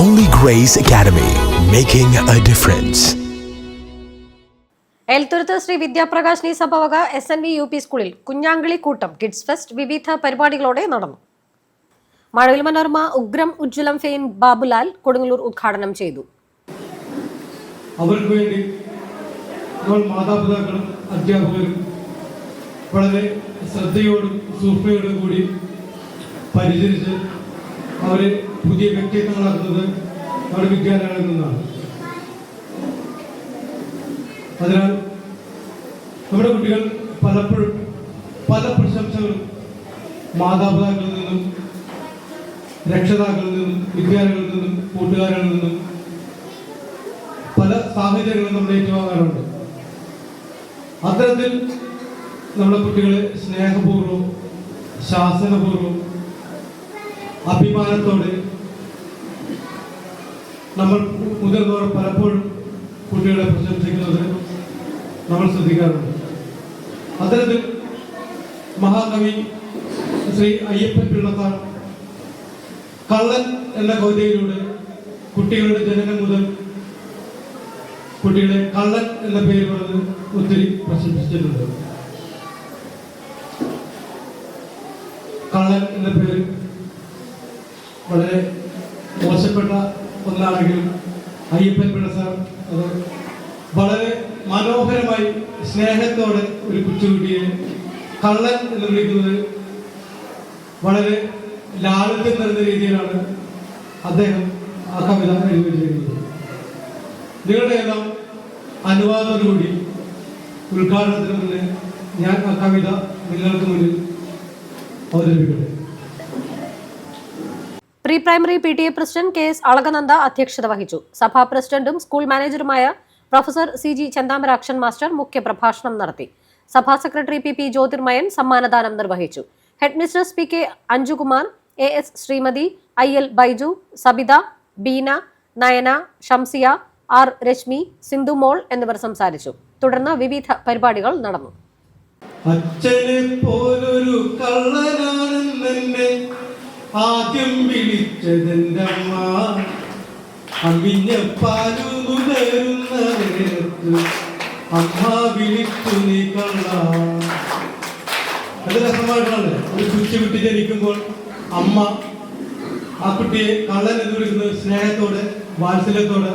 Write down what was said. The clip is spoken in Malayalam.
Holy Grace Academy, making a difference. Elthuruth Sree Vidyaprakashini സഭവക S N V U P സ്കൂളിൽ കുഞ്ഞാങ്കിളി കൂട്ടം കിഡ്സ് ഫെസ്റ്റ് വിവിധ പരിപാടികളോടെ നടന്നു മഴവിൽ മനോരമ ഉഗ്രം ഉജ്ജ്വലം ഫെയിൻ ബാബുലാൽ കൊടുങ്ങല്ലൂർ ഉദ്ഘാടനം ചെയ്തു അവർക്ക് വേണ്ടി നമ്മൾ മാതാപിതാക്കളും അധ്യാപകരും വളരെ ശ്രദ്ധയോടും സൂക്ഷ്മയോടും കൂടി പരിചരിച്ച് അവരെ പുതിയ വ്യക്തിത്വങ്ങളാക്കുന്നത് നമ്മുടെ വിദ്യാലയങ്ങളിൽ നിന്നാണ് അതിനാൽ നമ്മുടെ കുട്ടികൾ പലപ്പോഴും പല പ്രശംസകളും മാതാപിതാക്കളിൽ നിന്നും രക്ഷിതാക്കളിൽ നിന്നും വിദ്യാലയങ്ങളിൽ നിന്നും കൂട്ടുകാരിൽ നിന്നും പല സാഹചര്യങ്ങളും നമ്മൾ ഏറ്റുവാങ്ങാറുണ്ട്. അത്തരത്തിൽ നമ്മുടെ കുട്ടികളെ സ്നേഹപൂർവം ശാസനപൂർവം അഭിമാനത്തോടെ നമ്മൾ മുതിർന്നവർ പലപ്പോഴും കുട്ടികളെ പ്രശംസിക്കുന്നത് നമ്മൾ ശ്രദ്ധിക്കാറുണ്ട്. അത്തരത്തിൽ മഹാകവി ശ്രീ അയ്യപ്പൻ പിള്ളത്താർ കള്ളൻ എന്ന കവിതയിലൂടെ കുട്ടികളുടെ ജനനം മുതൽ കുട്ടികളെ കള്ളൻ എന്ന പേര് പറഞ്ഞ് ഒത്തിരി പ്രശംസിച്ചിട്ടുണ്ട് കള്ളൻ എന്ന പേര് വളരെ മോശപ്പെട്ട ഒന്നാണെങ്കിലും അയ്യപ്പൻ പിള്ള സാർ അത് വളരെ മനോഹരമായി സ്നേഹത്തോടെ ഒരു കൊച്ചുകുട്ടിയെ കള്ളൻ എന്ന് വിളിക്കുന്നത് വളരെ ലാളിത്യം നിറഞ്ഞ രീതിയിലാണ് അദ്ദേഹം ആ കവിത എഴുതി വെച്ചിരിക്കുന്നത് നിങ്ങളുടെ എല്ലാം അനുവാദത്തോടുകൂടി ഉദ്ഘാടനത്തിന് മുന്നേ ഞാൻ ആ കവിത നിങ്ങൾക്ക് മുന്നിൽ അവതരിപ്പിക്കട്ടെ pre primary P T A president K S Alakananda അധ്യക്ഷത വഹിച്ചു. സഭാ പ്രസിഡന്റും school മാനേജറുമായ professor C G Chanthamarakshan master മുഖ്യ പ്രഭാഷണം നടത്തി. സഭാ സെക്രട്ടറി പി പി ജ്യോതിർമയൻ സമ്മാനദാനം നിർവഹിച്ചു. Headmistress P K Anjukumar A S Shrimati I L Baiju Sabitha Beena Nayana Shamsiya R Reshmi Sindhumol എന്നിവർ സംസാരിച്ചു. തുടർന്ന് വിവിധ പരിപാടികൾ നടന്നു. അച്ഛനെ പോലൊരു ആദ്യം വിളിച്ചതെന്തമ്മ? അമ്മിഞ്ഞ പാലു നുകരുന്ന നേരത്ത് അമ്മ വിളിച്ചു നീ കള്ള അത് രസമായിട്ടാണ് ഒരു കൊച്ചു കുട്ടി ജനിക്കുമ്പോൾ അമ്മ ആ കുട്ടിയെ കള്ളൻ എന്ന് വിളിക്കുന്നത് സ്നേഹത്തോടെ വാത്സല്യത്തോടെ